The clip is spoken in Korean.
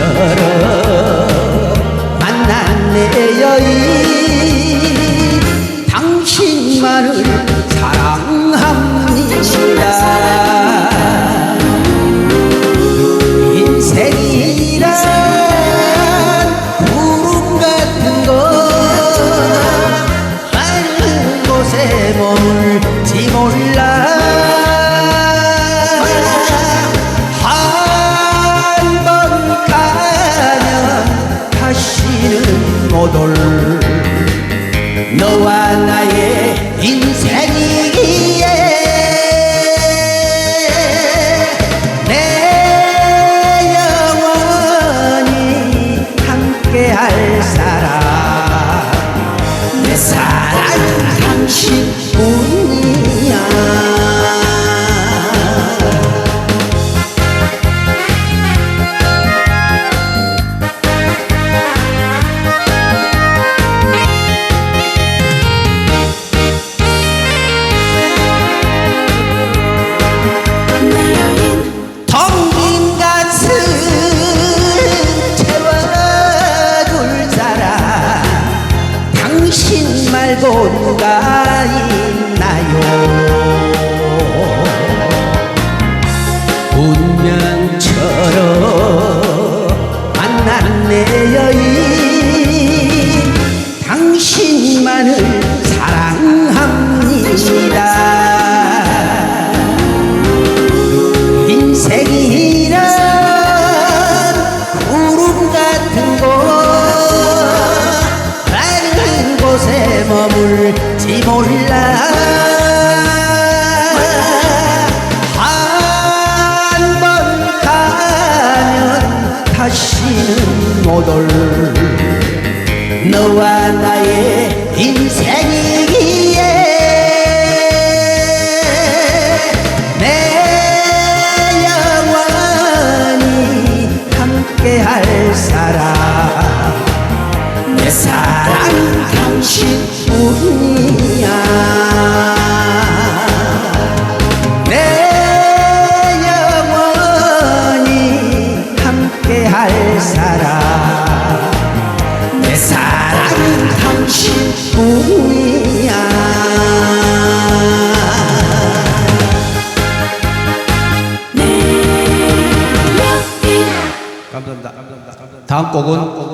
운명처럼 만난 내 여인 당신만을 올 너와 나의 인생이기에 내 영원히 함께할 사람 내 사랑 당신 누가 있나요? 운명처럼 만난 내 여인 당신만을 올 너와 나의 인생이기에 내 영원히 함께할 사람 내 사랑 당신 다음 곡은